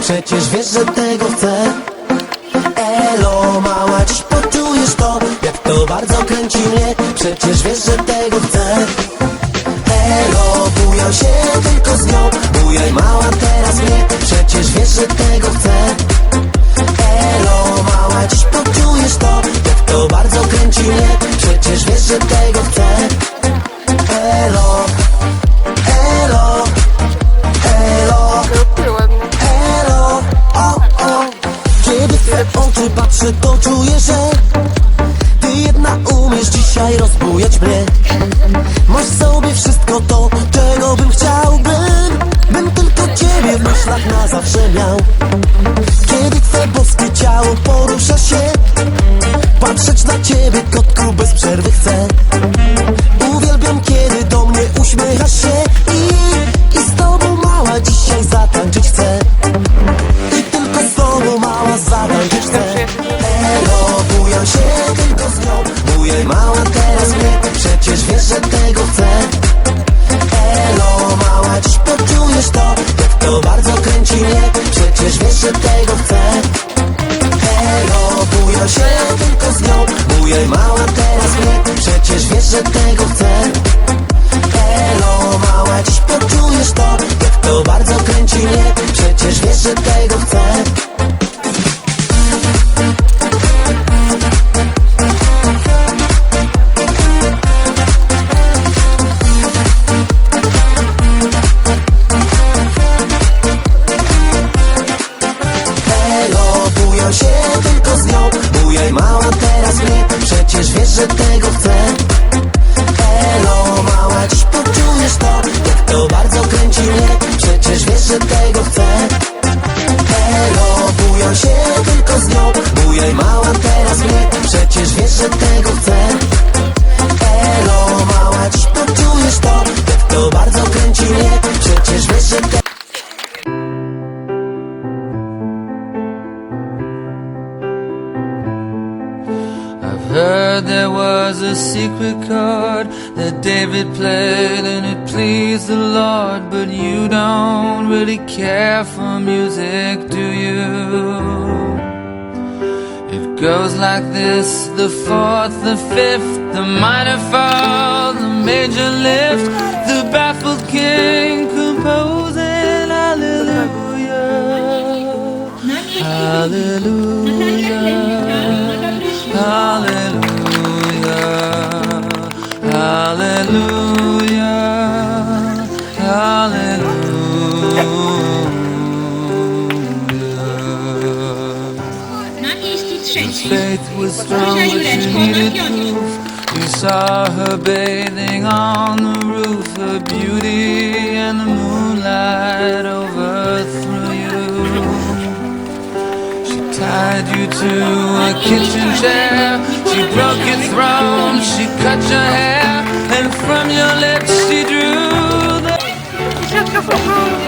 Przecież wiesz, że tego chcę. Elo, mała, dziś poczujesz to Jak to bardzo kręci mnie. Przecież wiesz, że Masz sobie wszystko to, czego bym chciał Bym, tylko ciebie w myślach na zawsze miał. Kiedy twe boskie ciało porusza się Patrzeć na ciebie, kotku, bez przerwy chcę tego chcę. Elo, mała, dziś poczujesz to Jak to bardzo kręci mnie. Przecież wiesz, że tego chcę. Elo, bujam się tylko z nią Bujaj mała teraz mnie. Przecież wiesz, że tego chcę Bujam się tylko z nią. Bujaj mała teraz mnie Przecież wiesz, że tego chcę Elo, mała, dziś poczujesz to Jak to bardzo kręci mnie. Przecież wiesz, że tego chcę Elo, bujam się tylko z nią. Bujaj mała teraz mnie Przecież wiesz, że tego heard there was a secret chord that David played and it pleased the Lord, but you don't really care for music, do you? It goes like this the fourth, the fifth, the minor fall, the major lift, the baffled king composing hallelujah, hallelujah. Hallelujah, hallelujah. Faith was strong, but she needed proof. You saw her bathing on the roof, her beauty and the moonlight overthrew you. She tied you to a kitchen chair. She broke your throne. She cut your hair, and from your lips she drew the.